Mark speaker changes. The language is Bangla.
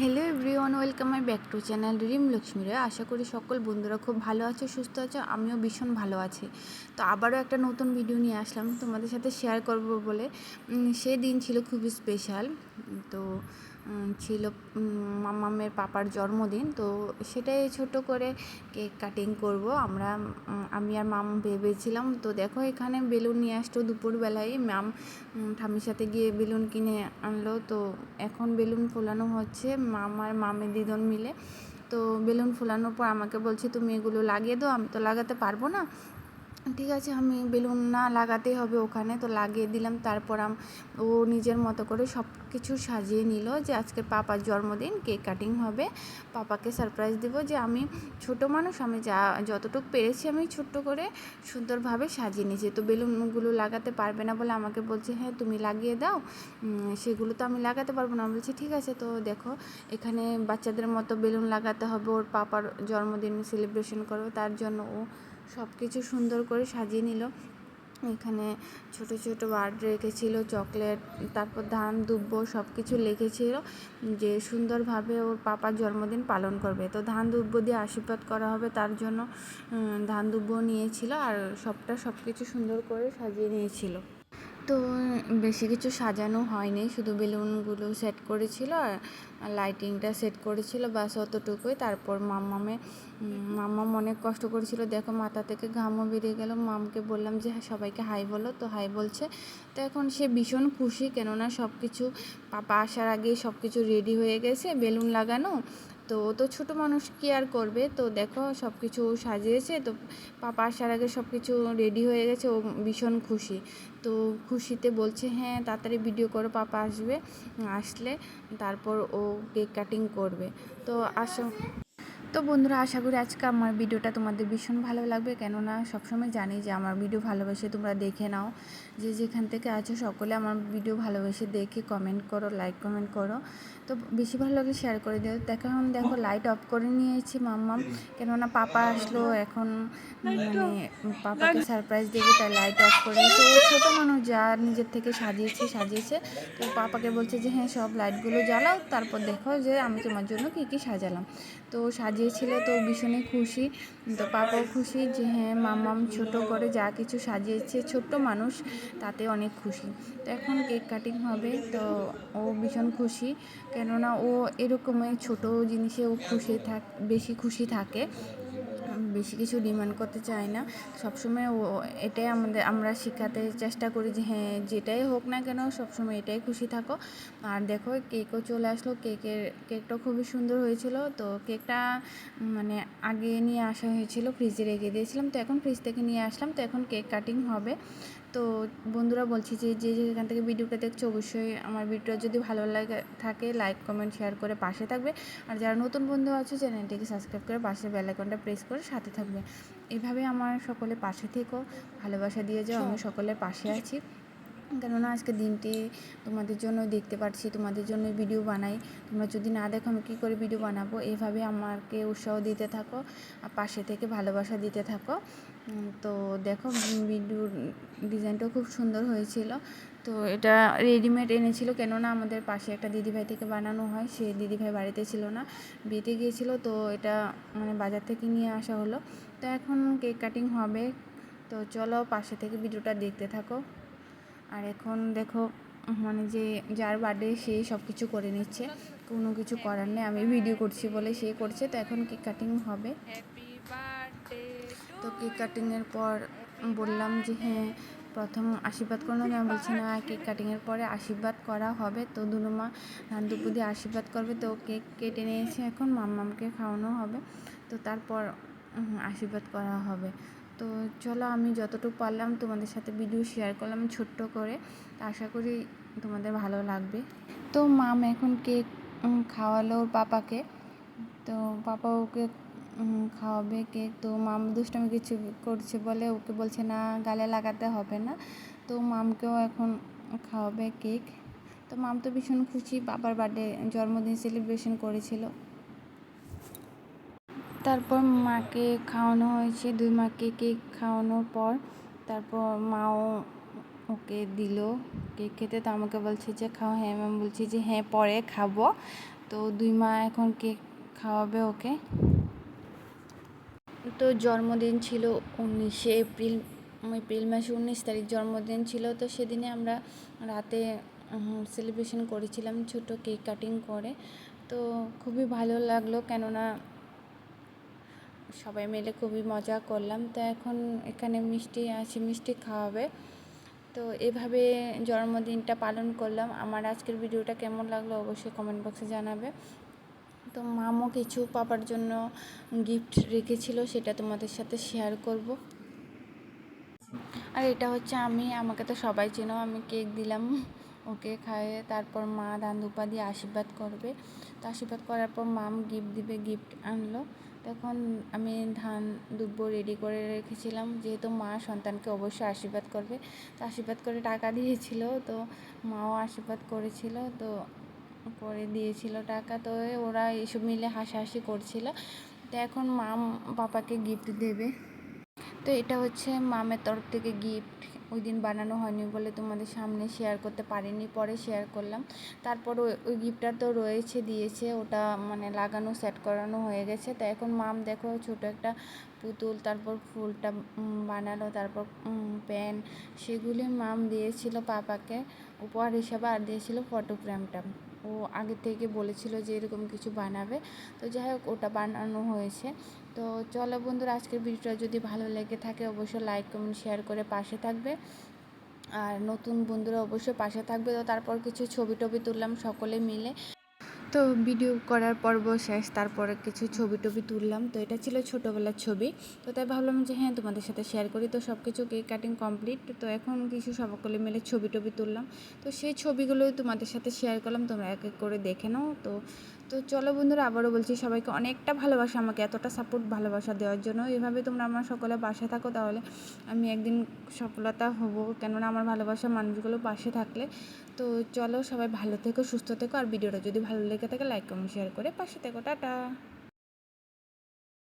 Speaker 1: Hello everyone welcome my back to channel Rim Lakshmi Roy আশা করি সকল বন্ধুরা খুব ভালো আছে, সুস্থ আছে, আমিও ভীষণ ভালো আছি। তো আবারও একটা নতুন ভিডিও নিয়ে আসলাম, তোমাদের সাথে শেয়ার করব বলে। সেই দিন ছিল খুবই স্পেশাল তো ছিল মামামের পাপার জন্মদিন। তো সেটাই ছোট করে কেক কাটিং করব। আমরা আমি আর মাম ভেবেছিলাম, তো দেখো এখানে বেলুন নিয়ে আসতো দুপুরবেলায়। ম্যাম ঠামির সাথে গিয়ে বেলুন কিনে আনলো। তো এখন বেলুন ফোলানো হচ্ছে, মাম আর মামের দিদন মিলে। তো বেলুন ফোলানোর পর আমাকে বলছে, তুমি এগুলো লাগিয়ে দাও, আমি তো লাগাতে পারব না। ঠিক আছে, আমি বেলুন না লাগাতেই হবে ওখানে। তো লাগিয়ে দিলাম, তারপর আম, ও নিজের মতো করে সব কিছু সাজিয়ে নিল যে আজকে পাপার জন্মদিন, কেক কাটিং হবে। পাপাকে সারপ্রাইজ দেব যে আমি ছোট মানুষ, আমি যা, যতটুকু পেরেছি আমি ছোট্ট করে সুন্দরভাবে সাজিয়ে নিয়েছি। তো বেলুনগুলো লাগাতে পারবে না বলে আমাকে বলছে হ্যাঁ তুমি লাগিয়ে দাও। সেগুলো তো আমি লাগাতে পারব না। বলছি, ঠিক আছে, তো দেখো, এখানে বাচ্চাদের মতো বেলুন লাগাতে হবে, ওর পাপার জন্মদিন সেলিব্রেশন করবে, তার জন্য ও সব কিছু সুন্দর করে সাজিয়ে নিল। এখানে ছোট ছোট বার্ড রেখেছিল চকলেট তারপর ধান, দুব্ব সব কিছু লিখেছিল যে সুন্দরভাবে ওর পাপার জন্মদিন পালন করবে। তো ধান, দুব্ব দিয়ে আশীর্বাদ করা হবে তার জন্য ধান দুব্ব নিয়েছিল আর সবটা সব কিছু সুন্দর করে সাজিয়ে নিয়েছিল। তো বেশি কিছু সাজানো হয়নি। শুধু বেলুনগুলো সেট করেছিল আর লাইটিংটা সেট করেছিল বাস অতটুকুই। তারপর মাম্মামে মাম্মাম অনেক কষ্ট করেছিল। দেখো মাথা থেকে ঘামও বেরিয়ে গেল। মামকে বললাম যে হ্যাঁ, সবাইকে হাই বলো। তো হাই বলছে। তো এখন সে ভীষণ খুশি কেননা সব কিছু পাপা আসার আগেই সব কিছু রেডি হয়ে গেছে বেলুন লাগানো। তো তো ছোট মানুষ কি আর করবে? তো দেখো সব কিছু সাজিয়েছে, তো পাপা আসার আগে সব কিছু রেডি হয়ে গেছে, ও ভীষণ খুশি। তো খুশিতে বলছে হ্যাঁ তাড়াতাড়ি ভিডিও করো, পাপা আসবে, আসলে তারপর ও কেক কাটিং করবে। তো আসো তো বন্ধুরা, আশা করি আজকে আমার ভিডিওটা তোমাদের ভীষণ ভালো লাগবে। কেননা সবসময় জানি যে আমার ভিডিও ভালোবেসে তোমরা দেখে নাও। যে যেখান থেকে আছো সকলে আমার ভিডিও ভালোবেসে দেখে কমেন্ট করো লাইক কমেন্ট করো। তো বেশি ভালো লাগলে শেয়ার করে দিও। দেখো, এখন দেখো লাইট অফ করে নিয়েছি মাম্মাম। কেননা পাপা আসলো, এখন মানে পাপাকে সারপ্রাইজ দেবে তাই লাইট অফ করে ও ছোটো মানুষ, যা নিজের থেকে সাজিয়েছে সাজিয়েছে। তো পাপাকে বলছে যে হ্যাঁ সব লাইটগুলো জ্বালাও। তারপর দেখো যে আমি তোমার জন্য কী কী সাজালাম। তো সাজিয়েছিল, তো ভীষণই খুশি। তো পাপাও খুশি যে হ্যাঁ মামাম ছোটো করে যা কিছু সাজিয়েছে, ছোট্ট মানুষ, তাতে অনেক খুশি। তো এখন কেক কাটিং হবে, তো ও ভীষণ খুশি। কেননা ও এরকমই ছোট জিনিসে ও খুশি থাক, বেশি খুশি থাকে। বেশি কিছু ডিমান্ড করতে চায় না। সবসময় এটাই আমাদের, আমরা শেখাতে চেষ্টা করি যে হ্যাঁ যেটাই হোক না কেন, সবসময় এটাই খুশি থাকো। আর দেখো, কেকও চলে আসলো, কেকের, কেকটা খুবই সুন্দর হয়েছিল। তো কেকটা মানে আগে নিয়ে আসা হয়েছিল, ফ্রিজে রেখে দিয়েছিলাম। তো এখন ফ্রিজ থেকে নিয়ে আসলাম। তো এখন কেক কাটিং হবে। তো বন্ধুরা বলছি যে যে যেখান থেকে ভিডিওটা দেখছ অবশ্যই আমার ভিডিওটা যদি ভালো লাগে থাকে লাইক কমেন্ট শেয়ার করে পাশে থাকবে। আর যারা নতুন বন্ধু আছে চ্যানেলটিকে সাবস্ক্রাইব করে পাশে বেল আইকনটা প্রেস করে সাথে থাকবে। এভাবে আমার সকলে পাশে থেকো ভালোবাসা দিয়ে যাও আমি সকলের পাশে আছি। কেননা আজকে দিনটি তোমাদের জন্য দেখতে পাচ্ছি তোমাদের জন্য ভিডিও বানাই। তোমরা যদি না দেখো আমি কী করে ভিডিও বানাবো? এভাবে আমাকে উৎসাহ দিতে থাকো আর পাশে থেকে ভালোবাসা দিতে থাকো। তো দেখো ভিডিওর ডিজাইনটাও খুব সুন্দর হয়েছিল। তো এটা রেডিমেড এনেছিল, কেননা আমাদের পাশে একটা দিদিভাই থেকে বানানো হয়, সে দিদিভাই বাড়িতে ছিল না, বিয়েতে গিয়েছিল, তো এটা মানে বাজার থেকে নিয়ে আসা হলো। তো এখন কেক কাটিং হবে, তো চলো পাশে থেকে ভিডিওটা দেখতে থাকো। আর এখন দেখো মানে যে যার বার্থডে সে সব কিছু করে নিচ্ছে। কোনো কিছু করার নেই, আমি ভিডিও করছি বলে সে করছে, তো এখন কেক কাটিং হবে। তো কেক কাটিংয়ের পর বললাম যে হ্যাঁ প্রথম আশীর্বাদ করল আমি বলছি, না কেক কাটিংয়ের পরে আশীর্বাদ করা হবে। তো ধান দুপুর দিয়ে আশীর্বাদ করবে। তো কেক কেটে নিয়েছে এখন, মাম্মামকে খাওয়ানো হবে। তো তারপর আশীর্বাদ করা হবে। তো চলো, আমি যতটুকু পারলাম তোমাদের সাথে ভিডিও শেয়ার করলাম ছোট্ট করে। আশা করি তোমাদের ভালো লাগবে। তো মাম এখন কেক খাওয়ালো পাপাকে। তো পাপা ওকে খাওয়াবে কেক তো মাম দুষ্টামি কিছু করছে বলে ওকে বলছে, না, গালে লাগাতে হবে না। তো মামকেও এখন খাওয়াবে কেক। তো মাম তো ভীষণ খুশি, বাবার বার্থডে, জন্মদিন সেলিব্রেশন করেছিল। তারপর মাকে খাওয়ানো হয়েছে, দুই মাকে কেক খাওয়ানোর পর। তারপর মাও ওকে দিল কেক খেতে। তো আমাকে বলছে যে, খাও। হ্যাঁ ম্যাম বলছি যে হ্যাঁ পরে খাব। তো দুই মা এখন কেক খাওয়াবে ওকে। তো জন্মদিন ছিল উনিশে এপ্রিল এপ্রিল মাসে উনিশ তারিখ জন্মদিন ছিল। তো সেদিনে আমরা রাতে সেলিব্রেশন করেছিলাম ছোট কেক কাটিং করে। তো খুবই ভালো লাগল কেননা সবাই মিলে খুবই মজা করলাম। তো এখন এখানে মিষ্টি আছে, মিষ্টি খাওয়াবে। তো এভাবে জন্মদিনটা পালন করলাম। আমার আজকের ভিডিওটা কেমন লাগল অবশ্যই কমেন্ট বক্সে জানাবে। তো মামও কিছু পাপার জন্য গিফট রেখেছিল, সেটা তোমাদের সাথে শেয়ার করব। আর এটা হচ্ছে আমি, আমাকে তো সবাই চেনো, আমি কেক দিলাম, ওকে খাইয়ে তারপর মা দান দুপা দিয়ে আশীর্বাদ করবে। তো আশীর্বাদ করার পর মাম গিফট দিবে গিফট আনলো। তখন আমি ধান, দুব্ব রেডি করে রেখেছিলাম, যেহেতু মা সন্তানকে অবশ্যই আশীর্বাদ করবে। তো আশীর্বাদ করে টাকা দিয়েছিল, তো মাও আশীর্বাদ করেছিল, তো করে দিয়েছিল টাকা, তো ওরা এসব মিলে হাসাহাসি করছিল। তো এখন মাম পাপাকে গিফট দেবে। তো এটা হচ্ছে মামের তরফ থেকে গিফট ওই দিন বানানো হয়নি বলে তোমাদের সামনে শেয়ার করতে পারিনি, পরে শেয়ার করলাম। তারপর ওই ওই গিফটটা তো রয়েছে, দিয়েছে। ওটা মানে লাগানো সেট করানো হয়ে গেছে। তো এখন মাম দেখো ছোট একটা পুতুল, তারপর ফুলটা বানালো, তারপর প্যান সেগুলি মাম দিয়েছিল পাপাকে। উপহার হিসাবে আর দিয়েছিল ফটো ফ্রেমটা ও আগে থেকে বলেছিল যে এরকম কিছু বানাবে। তো যাই হোক, ওটা বানানো হয়েছে। তো চলো বন্ধুরা, আজকের ভিডিওটা যদি ভালো লেগে থাকে, অবশ্যই লাইক কমেন্ট শেয়ার করে পাশে থাকবে। আর নতুন বন্ধুরা অবশ্যই পাশে থাকবে। তো তারপর কিছু ছবি টবি তুললাম সকলে মিলে। তো ভিডিও করার পর্ব শেষ, তারপরে কিছু ছবি টবি তুললাম। তো এটা ছিল ছোটোবেলার ছবি। তো তাই ভাবলাম যে হ্যাঁ তোমাদের সাথে শেয়ার করি। তো সব কিছু কেক কাটিং কমপ্লিট তো এখন কিছু সকলে মিলে ছবি টবি তুললাম। তো সেই ছবিগুলোই তোমাদের সাথে শেয়ার করলাম। তোমরা এক এক করে দেখে নাও। তো তো চলো বন্ধুরা, আবারও বলছি সবাইকে অনেকটা ভালোবাসা, আমাকে এতটা সাপোর্ট ভালোবাসা দেওয়ার জন্য। এভাবে তোমরা আমার সকলে পাশে থাকো, তাহলে আমি একদিন সফলতা হব। কেননা আমার ভালোবাসা মানুষগুলো পাশে থাকলে। তো চলো সবাই ভালো থেকো, সুস্থ থেকো, আর ভিডিওটা যদি ভালো লেগে থাকে লাইক কমেন্ট শেয়ার করে পাশে থেকো। টাটা!